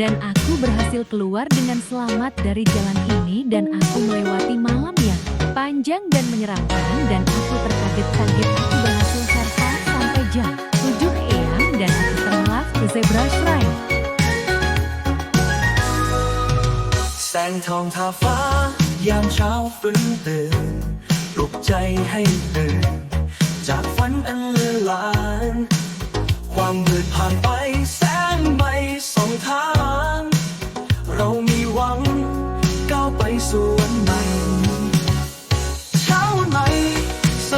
Dan aku berhasil keluar dengan selamat dari jalan ini dan aku melewati malam yang panjang dan menyeramkan dan aku terkaget-kaget aku berhasil survive sampai jam 7 AM dan aku termelak ke zebra shrine. แสงทองทาฟ้า ยามเช้าฟื้นตื่นปลุกใจให้ตื่น จากฝันอันเลือนลาง ความมืดผ่านไป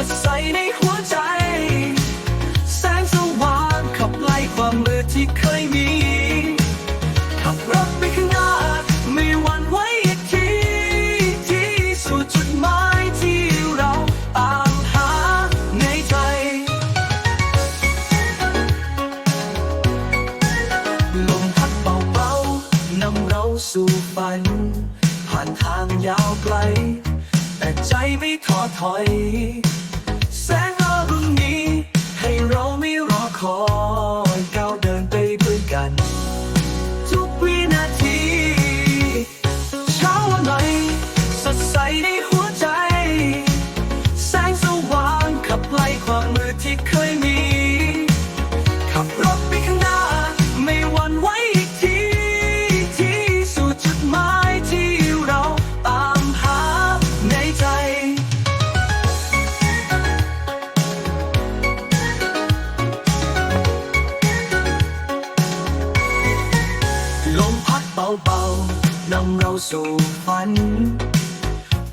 ดใสในหัวใจ แสงสว่างขับไล่ความมืดที่เคยมี ขับรถไปข้างหน้า ไม่หวั่นไหวอีกทีที่สู่จุดหมายที่เราตามหาในใจ ลมพัดเบาๆนำเราสู่ฝัน ผ่านทางยาวไกล แต่ใจไม่ท้อถอย เบาๆนำเราสู่ฝัน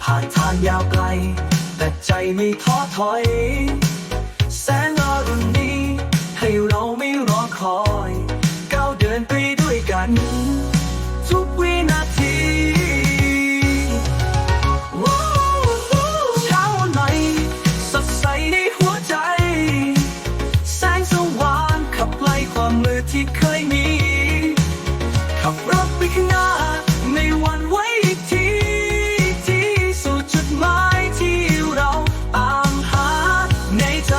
ผ่านทางยาวไกล แต่ใจไม่ท้อถอย แสงอรุณนี้ ให้เราไม่รอคอยก้าวเดินไปด้วยกัน ทุกวินา ขับไปข้างหน้าไม่หวั่นไหวอีกทีที่สู่จุดหมายที่เราตามหาในใจ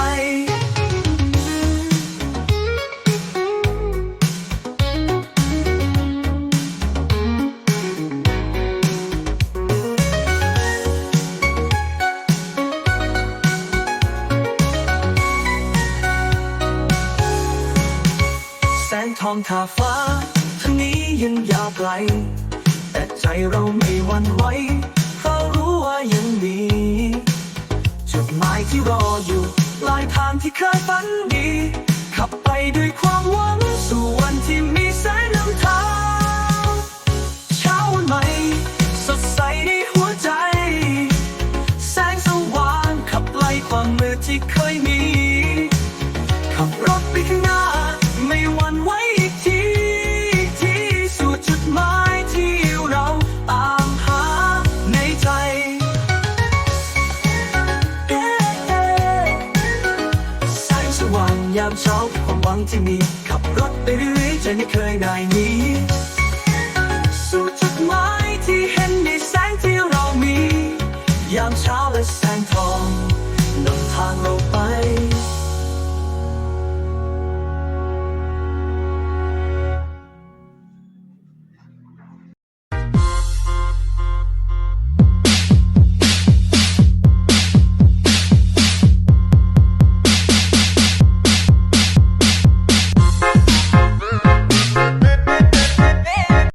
แสงทองทาฟ้าทาง ยังอยากไกล แต่ใจเราไม่หวั่นไหวเพรารู้ว่ายังมีจุดหมายที่รออยู่ลายทางที่เคยฝันดี ขับไปด้วยความหวังสู่วันที่มีแสงนำทางเช้าใหม่ สดใสในหัวใจ แสงสว่างขับไล่ความมืดที่เคยมี ขับรถไปข้างหน้า ไม่หวั่นไหว ที่มี ขับรถไปเรื่อยๆจนไม่เคยนายนี้